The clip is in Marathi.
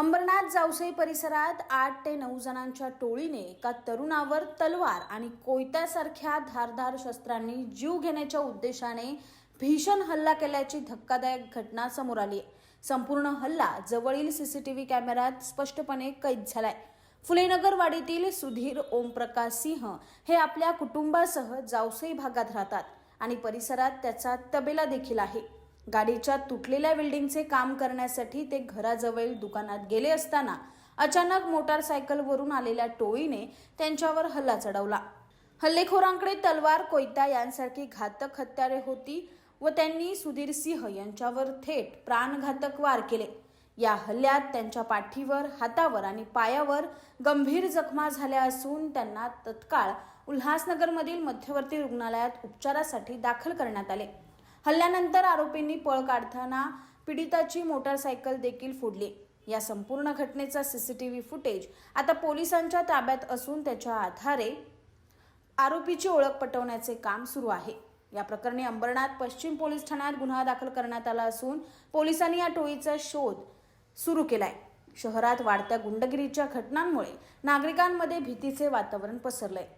अंबरनाथ जावसई परिसरात आठ ते नऊ जणांच्या टोळीने एका तरुणावर तलवार आणि कोयत्यासारख्या धारधार शस्त्रांनी जीव घेण्याच्या उद्देशाने भीषण हल्ला केल्याची धक्कादायक घटना समोर आली आहे. संपूर्ण हल्ला जवळील सीसीटीव्ही कॅमेऱ्यात स्पष्टपणे कैद झालाय. फुलेनगर वाडीतील सुधीर ओमप्रकाश सिंह हे आपल्या कुटुंबासह जावसई भागात राहतात आणि परिसरात त्याचा तबेला देखील आहे. गाडीच्या तुटलेल्या बिल्डिंगचे काम करण्यासाठी ते घराजवळील दुकानात गेले असताना अचानक मोटारसायकलवरून आलेल्या टोळीने त्यांच्यावर हल्ला चढवला. हल्लेखोरांकडे तलवार कोयता यांसारखी घातक हत्यारे होती व त्यांनी सुधीर सिंह यांच्यावर थेट प्राणघातक वार केले. या हल्ल्यात त्यांच्या पाठीवर हातावर आणि पायावर गंभीर जखमा झाल्या असून त्यांना तत्काळ उल्हासनगरमधील मध्यवर्ती रुग्णालयात उपचारासाठी दाखल करण्यात आले. हल्ल्यानंतर आरोपींनी पळ काढताना पीडिताची मोटारसायकल देखील फोडली. या संपूर्ण घटनेचा सीसीटीव्ही फुटेज आता पोलिसांच्या ताब्यात असून त्याच्या आधारे आरोपीची ओळख पटवण्याचे काम सुरू आहे. या प्रकरणी अंबरनाथ पश्चिम पोलीस ठाण्यात गुन्हा दाखल करण्यात आला असून पोलिसांनी या टोळीचा शोध सुरू केलाय. शहरात वाढत्या गुंडगिरीच्या घटनांमुळे नागरिकांमध्ये भीतीचे वातावरण पसरलंय.